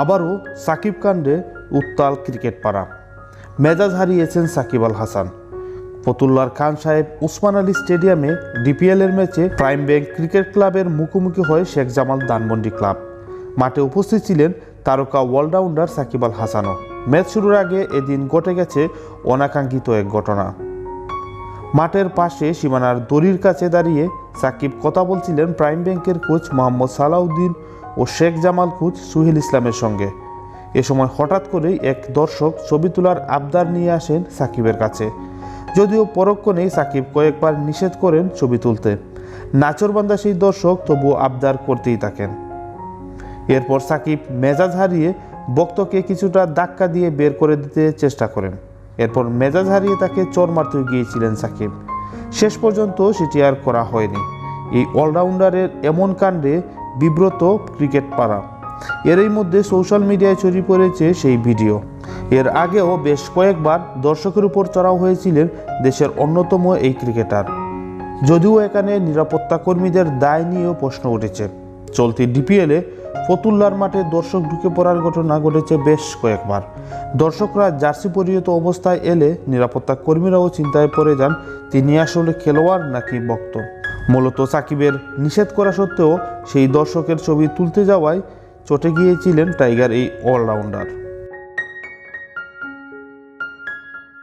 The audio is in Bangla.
আবারও সাকিব কাণ্ডে উত্তাল ক্রিকেট পাড়া। মেজাজ হারিয়েছেন সাকিব আল হাসান। ফতুল্লার খান সাহেব উসমান আলী স্টেডিয়ামে ডিপিএলের ম্যাচে প্রাইম ব্যাংক ক্রিকেট ক্লাবের মুখোমুখি হয় শেখ জামাল দানমন্ডি ক্লাব। মাঠে উপস্থিত ছিলেন তারকা অলরাউন্ডার সাকিব আল হাসানও। ম্যাচ শুরুর আগে এদিন ঘটে গেছে অনাকাঙ্ক্ষিত এক ঘটনা। মাঠের পাশে সীমানার দড়ির কাছে দাঁড়িয়ে সাকিব কথা বলছিলেন প্রাইম ব্যাংকের কোচ মোহাম্মদ সালাউদ্দিন ও শেখ জামাল কুচ সুহেল ইসলামের সঙ্গে। এ সময় হঠাৎ করেই এক দর্শক ছবি তোলার আবদার নিয়ে আসেন সাকিবের কাছে। যদিও পরক্ষণেই সাকিব কয়েকবার নিষেধ করেন ছবি তুলতে। নাচরবান্দা সেই দর্শক তবুও আবদার করতেই থাকেন। এরপর সাকিব মেজাজ হারিয়ে বক্তকে কিছুটা ধাক্কা দিয়ে বের করে দিতে চেষ্টা করেন। এরপর মেজাজ হারিয়ে তাকে চর মারতে গিয়েছিলেন সাকিব। শেষ পর্যন্ত সেটি আর করা হয়নি। এই অলরাউন্ডারের এমন কাণ্ডে বিব্রত ক্রিকেট পাড়া। এরই মধ্যে সোশ্যাল মিডিয়ায় ছড়িয়ে পড়েছে সেই ভিডিও। এর আগেও বেশ কয়েকবার দর্শকের উপর চড়াও হয়েছিলেন দেশের অন্যতম এই ক্রিকেটার। যদিও এখানে নিরাপত্তা কর্মীদের দায় নিয়েও প্রশ্ন উঠেছে। চলতি ডিপিএলে ফতুল্লার মাঠে দর্শক ঢুকে পড়ার ঘটনা ঘটেছে বেশ কয়েকবার। দর্শকরা জার্সি পরিহিত অবস্থায় এলে নিরাপত্তা কর্মীরাও চিন্তায় পড়ে যান, তিনি আসলে খেলোয়াড় নাকি বক্ত মূলত সাকিবের নিষেধ করা সত্ত্বেও সেই দর্শকের ছবি তুলতে যাওয়ায় চটে গিয়েছিলেন টাইগার এই অলরাউন্ডার।